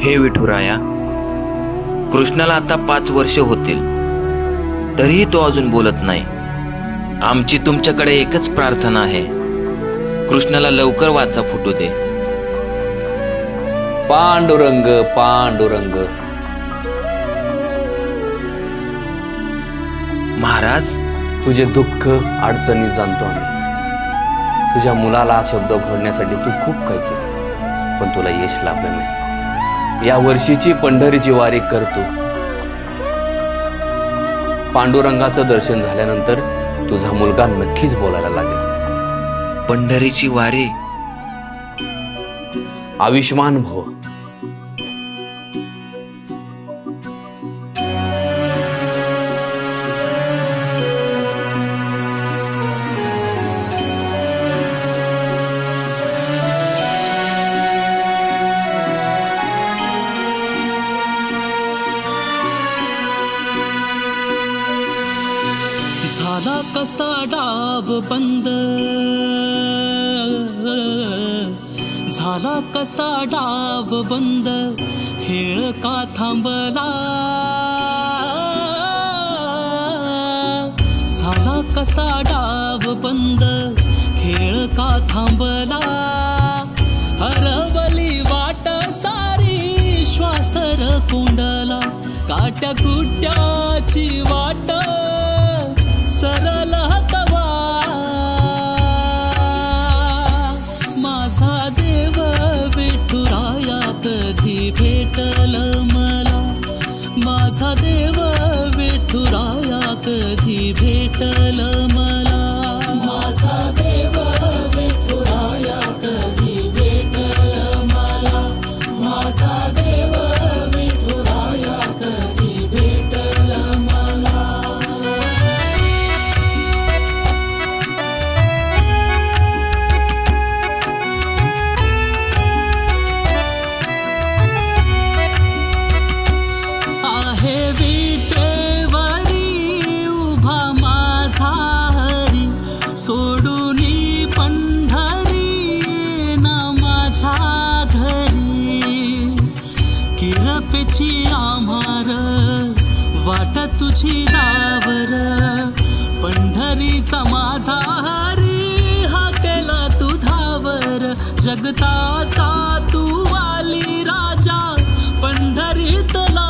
हे विठुराया कृष्णाला आता पाच वर्ष होतील. तरीही तो अजून बोलत नाही. आमची तुमच्याकडे एकच प्रार्थना आहे. कृष्णाला लवकर वाचा फुटू दे. पांडुरंग पांडुरंग. महाराज? तुझे दुःख अडचणी जाणतो आम्ही. तुझ्या मुलाला शब्द घोडण्यासाठी तू खूप काही केलं. पण तुला यश लाभलं नाही. या वर्षीची पंढरीची वारी करतो. पांडुरंगाचं दर्शन झाल्यानंतर तुझा मुलगा नक्कीच बोलायला लागेल. पंढरीची वारी. आयुष्मान भव. झाला कसा डाब बंद? झाला कसा डाब बंद? खेळ का थांबला? झाला कसा डाब बंद? खेळ का थांबला? हरवली वाट सारी श्वासर कोंडला काट्या कुट्याची वाट सकलम किरपेची आम्हार वाट तुझी दावर पंढरीचा माझा हरी हा केला तू धावर. जगताचा तू वाली राजा पंढरीतला.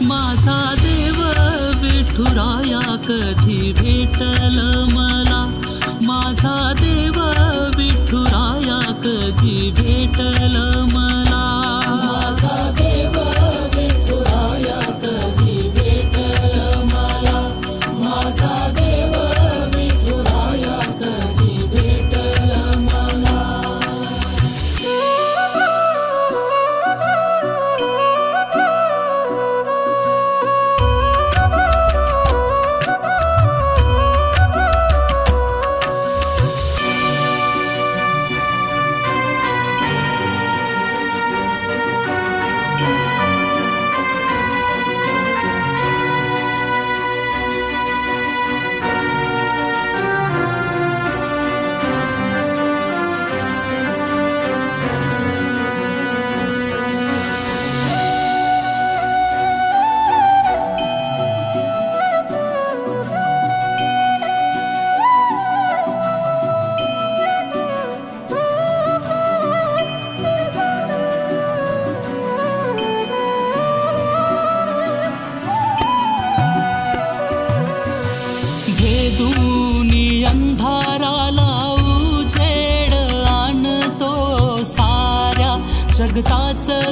माझा ಕಡಲೋ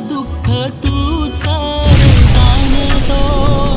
दुःख तूच जाणतो.